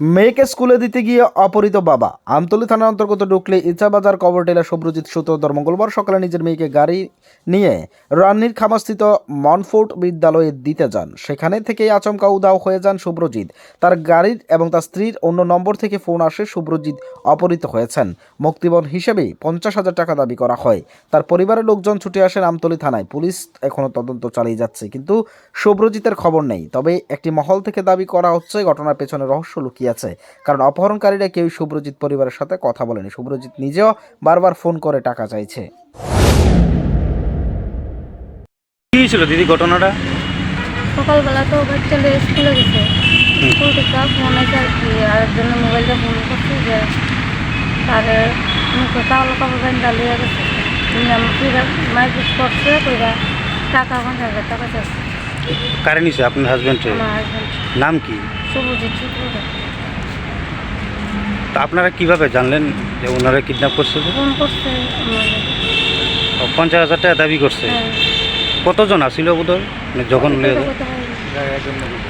মেয়েকে স্কুলে দিতে গিয়ে অপহৃত বাবা। আমতলী থানার অন্তর্গত ঢুকলে ইচ্ছাবাজার কবর টেলা শুভ্রজিৎ সূত্রধর মঙ্গলবার সকালে নিজের মেয়েকে গাড়ি নিয়ে রান্নির খামাস্থিত মনফোর্ট বিদ্যালয়ে দিতে যান। সেখানে থেকেই আচমকা উদাও হয়ে যান শুভ্রজিৎ তার গাড়ির এবং তার স্ত্রীর অন্য নম্বর থেকে ফোন আসে শুভ্রজিৎ অপহৃত হয়েছেন। মুক্তিবন হিসেবে পঞ্চাশ হাজার টাকা দাবি করা হয়। তার পরিবারের লোকজন ছুটে আসেন আমতলী থানায়। পুলিশ এখনও তদন্ত চালিয়ে যাচ্ছে, কিন্তু শুভ্রজিতের খবর নেই। তবে একটি মহল থেকে দাবি করা হচ্ছে, ঘটনার পেছনে রহস্য লুকিয়ে আছে। কারণ অপহরণকারীরা কেউ শুভ্রজিৎ পরিবারের সাথে কথা বলেনি। শুভ্রজিৎ নিজেও বারবার ফোন করে টাকা চাইছে। কি হয়েছিল দিদি ঘটনাটা? সকালবেলা তো বাচ্চালে স্কুলে গেছে। স্কুল থেকে ফোন আছে আর কি আর জন্য মোবাইলটা ফোন করছে যে তার গেছে। তুমি ফিরে করছে কইরা টাকা পঞ্চাশ হাজার টাকা চাইছে। কারে নিছে? আপনার হাজবেন্ডে হাজব্যান্ড নাম কি? চিত্র তা আপনারা কীভাবে জানলেন যে ওনারা কিডন্যাপ করছে? যে? ফোন করছে ও পঞ্চাশ হাজার টাকা দাবি করছে। হ্যাঁ, কতজন আসিল বোধহয়? মানে যখন যায়?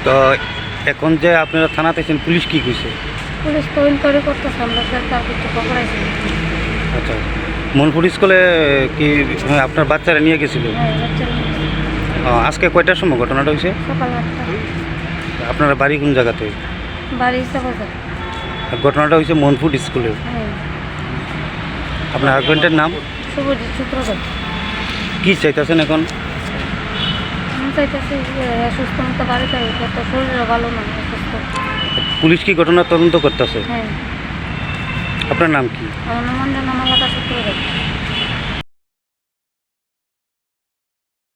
তো এখন যে আপনারা থানাতে আছেন পুলিশ কি কইছে? পুলিশ তো ইনকোয়ারি করতেছে আমরা স্যার তার কিছু খবর আচ্ছা। মনপুর স্কুলে কি হ্যাঁ, আপনার বাচ্চারা নিয়ে গেছিল? হ্যাঁ বাচ্চা নিয়ে। ও, আজকে কয়টার সময় ঘটনাটা হয়েছে? সকাল আটটা। আপনারা বাড়ি কোন জায়গাতে? বাড়ি ঘটনাটা হয়েছে মনফুট স্কুলে হ্যাঁ আপনার হাজবেন্ডের নাম? সূত্রধর কি চাইতেছেন এখন? আমি চাইতেছি যে সুস্থ মতো বাড়িতে আসবে শরীরও ভালো না অসুস্থ পুলিশ কি ঘটনা তদন্ত করতেছে? হ্যাঁ। আপনার নাম কি? আমার নাম অঞ্জনা মালাকা সূত্রধর